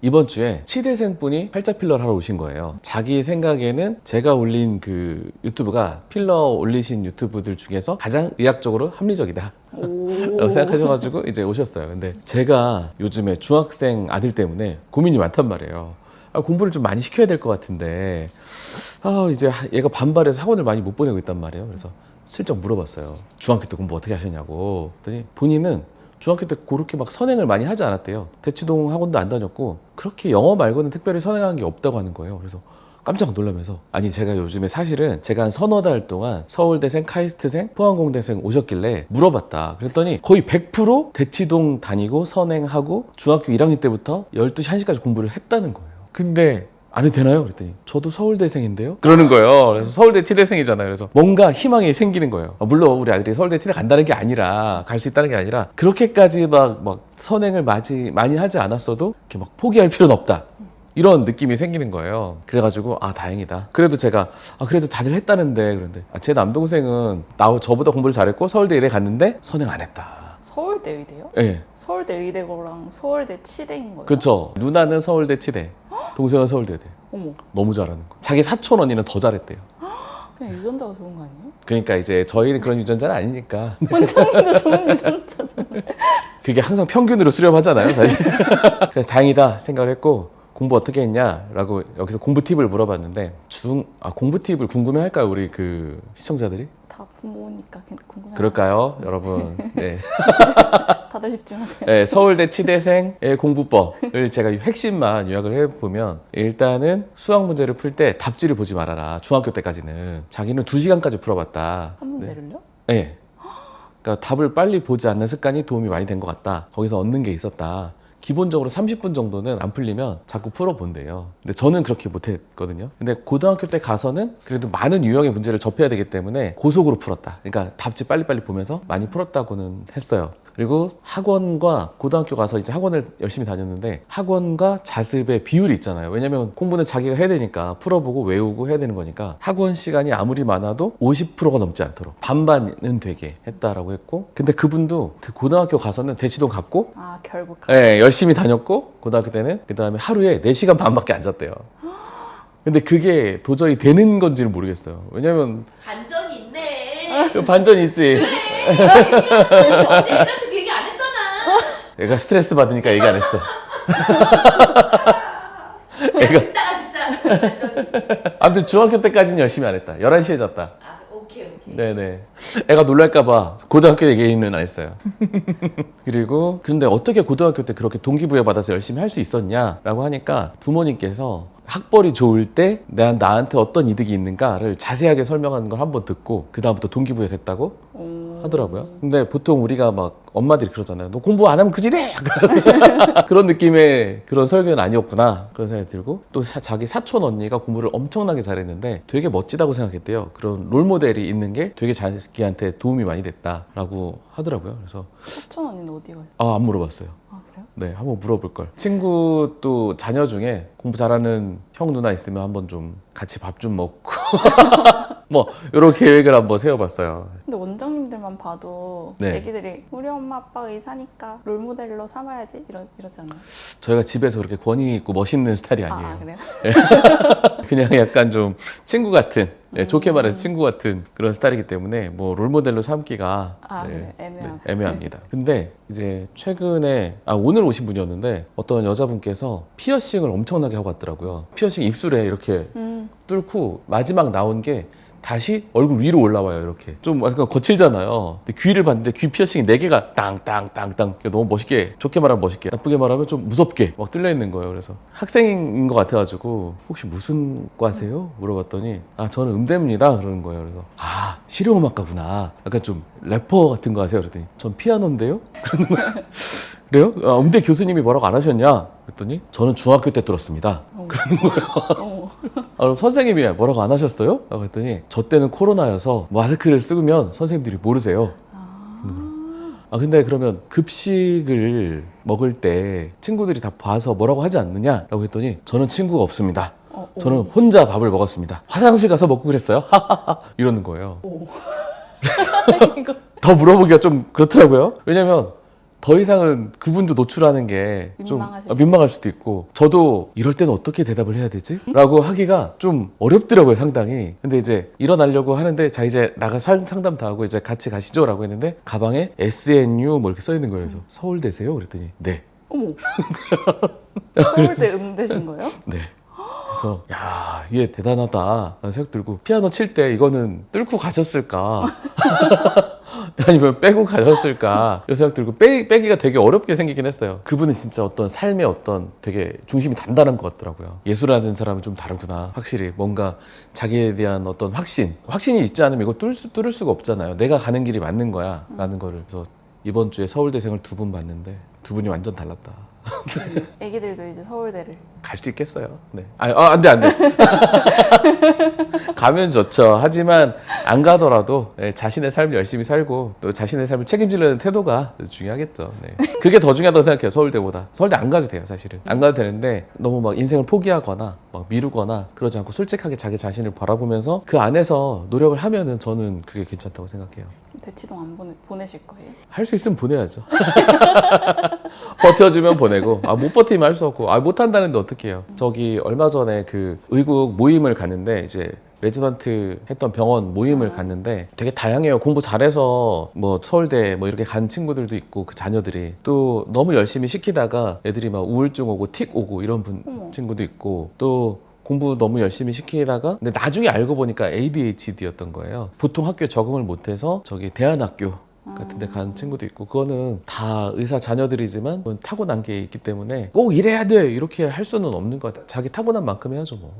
이번 주에 치대생 분이 팔자 필러를 하러 오신 거예요. 자기 생각에는 제가 올린 그 유튜브가 필러 올리신 유튜브들 중에서 가장 의학적으로 합리적이다. 라고 생각하셔가지고 이제 오셨어요. 근데 제가 요즘에 중학생 아들 때문에 고민이 많단 말이에요. 아, 공부를 좀 많이 시켜야 될 것 같은데, 아, 이제 얘가 반발해서 학원을 많이 못 보내고 있단 말이에요. 그래서 슬쩍 물어봤어요. 중학교 때 공부 어떻게 하셨냐고. 그랬더니 본인은 중학교 때 그렇게 막 선행을 많이 하지 않았대요. 대치동 학원도 안 다녔고, 그렇게 영어 말고는 특별히 선행한 게 없다고 하는 거예요. 그래서 깜짝 놀라면서 아니 제가 요즘에 사실은 제가 한 서너 달 동안 서울대생, 카이스트생, 포항공대생 오셨길래 물어봤다. 그랬더니 거의 100% 대치동 다니고 선행하고 중학교 1학년 때부터 12시, 1시까지 공부를 했다는 거예요. 근데 안 해도 되나요? 그랬더니 저도 서울대생인데요? 그러는 거예요. 그래서 서울대 치대생이잖아요. 그래서 뭔가 희망이 생기는 거예요. 아, 물론 우리 아들이 서울대 치대 간다는 게 아니라 갈 수 있다는 게 아니라 그렇게까지 막, 막 선행을 많이, 많이 하지 않았어도 이렇게 막 포기할 필요는 없다. 이런 느낌이 생기는 거예요. 그래가지고 아 다행이다. 그래도 제가 아 그래도 다들 했다는데 그런데 아, 제 남동생은 나 저보다 공부를 잘했고 서울대 의대 갔는데 선행 안 했다. 서울대 의대요? 예, 서울대 의대고랑 서울대 치대인 거예요? 그렇죠. 누나는 서울대 치대, 동생은 서울대 의대. 어머, 너무 잘하는 거. 자기 사촌 언니는 더 잘했대요. 그냥 유전자가 좋은 거 아니에요? 그러니까 이제 저희는 그런 유전자는 아니니까 원장님도 좋은 유전자잖아요. 그게 항상 평균으로 수렴하잖아요, 사실. 그래서 다행이다 생각을 했고 공부 어떻게 했냐라고 여기서 공부 팁을 물어봤는데 중 아 공부 팁을 궁금해 할까요, 우리 그 시청자들이? 다 부모니까 그냥 궁금해요. 그럴까요, 여러분? 네. 다들 집중하세요. 네, 서울대 치대생의 공부법을 제가 핵심만 요약을 해보면 일단은 수학 문제를 풀 때 답지를 보지 말아라. 중학교 때까지는 자기는 2시간까지 풀어봤다. 한 문제를요? 네. 그러니까 답을 빨리 보지 않는 습관이 도움이 많이 된 것 같다. 거기서 얻는 게 있었다. 기본적으로 30분 정도는 안 풀리면 자꾸 풀어본대요. 근데 저는 그렇게 못했거든요. 근데 고등학교 때 가서는 그래도 많은 유형의 문제를 접해야 되기 때문에 고속으로 풀었다. 그러니까 답지 빨리빨리 보면서 많이 풀었다고는 했어요. 그리고 학원과 고등학교 가서 이제 학원을 열심히 다녔는데 학원과 자습의 비율이 있잖아요. 왜냐면 공부는 자기가 해야 되니까 풀어보고 외우고 해야 되는 거니까 학원 시간이 아무리 많아도 50%가 넘지 않도록 반반은 되게 했다라고 했고 근데 그분도 그 고등학교 가서는 대치동 갔고 아 결국 네, 열심히 다녔고 고등학교 때는 그 다음에 하루에 4시간 반밖에 안 잤대요. 근데 그게 도저히 되는 건지는 모르겠어요. 왜냐면 반전이 있네. 그 반전이 있지. 그 했잖아. 내가 스트레스 받으니까 얘기 안 했어. 내가 듣다가 진짜. 아무튼 중학교 때까지는 열심히 안 했다. 11시에 잤다. 아 오케이 오케이. 네네. 애가 놀랄까봐 고등학교 얘기는 안 했어요. 그리고 근데 어떻게 고등학교 때 그렇게 동기부여 받아서 열심히 할 수 있었냐라고 하니까 부모님께서 학벌이 좋을 때 나, 나한테 어떤 이득이 있는가를 자세하게 설명하는 걸 한번 듣고 그 다음부터 동기부여 됐다고 음, 하더라고요. 근데 보통 우리가 막 엄마들이 그러잖아요. 너 공부 안 하면 그지네. 그런 느낌의 그런 설교는 아니었구나 그런 생각이 들고 또 사- 자기 사촌 언니가 공부를 엄청나게 잘했는데 되게 멋지다고 생각했대요. 그런 롤 모델이 있는 게 되게 자기한테 도움이 많이 됐다라고 하더라고요. 그래서 사촌 언니는 어디 가요? 아 안 물어봤어요. 아 그래요? 네, 한번 물어볼 걸. 친구 또 자녀 중에 공부 잘하는 형 누나 있으면 한번 좀 같이 밥 좀 먹고 뭐 이런 계획을 한번 세워봤어요. 근데 원장님들만 봐도 네. 애기들이 우리 엄마 아빠가 의사니까 롤모델로 삼아야지 이러, 이러지 않아요? 저희가 집에서 그렇게 권위 있고 멋있는 스타일이 아, 아니에요. 아 그래요? 그냥 약간 좀 친구 같은, 네, 좋게 음. 말해 친구 같은 그런 스타일이기 때문에 뭐 롤모델로 삼기가 아, 그래. 애매하다. 네, 애매합니다. 근데 이제 최근에 아 오늘 오신 분이었는데 어떤 여자분께서 피어싱을 엄청나게 하고 왔더라고요. 피어싱 입술에 이렇게 음, 뚫고 마지막 나온 게 다시 얼굴 위로 올라와요 이렇게. 좀 약간 거칠잖아요. 근데 귀를 봤는데 귀 피어싱이 네 개가 땅땅땅땅. 너무 멋있게 좋게 말하면 멋있게 나쁘게 말하면 좀 무섭게 막 뚫려 있는 거예요. 그래서 학생인 것 같아가지고 혹시 무슨 과세요? 물어봤더니 아 저는 음대입니다. 그러는 거예요. 그래서 아 실용음악과구나. 약간 좀 래퍼 같은 거 하세요? 그랬더니 전 피아노인데요? 그러는 거예요. 그래요? 아, 음대 교수님이 뭐라고 안 하셨냐? 그랬더니 저는 중학교 때 들었습니다 아, 그럼 선생님이 뭐라고 안 하셨어요? 라고 했더니 저 때는 코로나여서 마스크를 쓰면 선생님들이 모르세요. 아 근데 그러면 급식을 먹을 때 친구들이 다 봐서 뭐라고 하지 않느냐? 라고 했더니 저는 친구가 없습니다. 어, 어. 저는 혼자 밥을 먹었습니다. 화장실 가서 먹고 그랬어요. 이러는 거예요. 더 물어보기가 좀 그렇더라고요. 왜냐면 더 이상은 그분도 노출하는 게 좀 민망하실 아, 수도 민망할 수도 있고 저도 이럴 때는 어떻게 대답을 해야 되지? 라고 하기가 좀 어렵더라고요 상당히 근데 이제 일어나려고 하는데 자 이제 나가 상- 상담 다 하고 이제 같이 가시죠 라고 했는데 가방에 SNU 뭐 이렇게 써 있는 거예요 그래서 서울대세요? 그랬더니 네 어머. 서울대 음대신 거예요? 네. 그래서 야 이게 대단하다 라는 생각 들고 피아노 칠 때 이거는 뚫고 가셨을까? 아니면 빼고 가셨을까? 이런 생각 들고 빼, 빼기가 되게 어렵게 생기긴 했어요. 그분은 진짜 어떤 삶의 어떤 되게 중심이 단단한 것 같더라고요. 예술하는 사람은 좀 다르구나. 확실히 뭔가 자기에 대한 어떤 확신 확신이 있지 않으면 이거 뚫을, 수, 뚫을 수가 없잖아요. 내가 가는 길이 맞는 거야 라는 거를. 그래서 이번 주에 서울대생을 두 분 봤는데 두 분이 완전 달랐다 애기들도 이제 서울대를. 갈 수 있겠어요. 네. 아, 아, 안 돼, 안 돼. 가면 좋죠. 하지만 안 가더라도 네, 자신의 삶을 열심히 살고 또 자신의 삶을 책임지려는 태도가 중요하겠죠. 네. 그게 더 중요하다고 생각해요. 서울대보다. 서울대 안 가도 돼요, 사실은. 안 가도 되는데 너무 막 인생을 포기하거나 막 미루거나 그러지 않고 솔직하게 자기 자신을 바라보면서 그 안에서 노력을 하면은 저는 그게 괜찮다고 생각해요. 대치동 안 보내, 보내실 거예요? 할 수 있으면 보내야죠. 버텨주면 보내고 아 못 버티면 할 수 없고 아 못 한다는데 어떻게 해요? 저기 얼마 전에 그 의국 모임을 갔는데 이제 레지던트 했던 병원 모임을 갔는데 되게 다양해요. 공부 잘해서 뭐 서울대 뭐 이렇게 간 친구들도 있고 그 자녀들이 또 너무 열심히 시키다가 애들이 막 우울증 오고 틱 오고 이런 분 어머. 친구도 있고 또 공부 너무 열심히 시키다가 근데 나중에 알고 보니까 ADHD였던 거예요. 보통 학교에 적응을 못해서 저기 대안학교 같은 데간 친구도 있고 그거는 다 의사 자녀들이지만 타고난 게 있기 때문에 꼭 이래야 돼 이렇게 할 수는 없는 것 같아요. 자기 타고난 만큼 해야죠 뭐.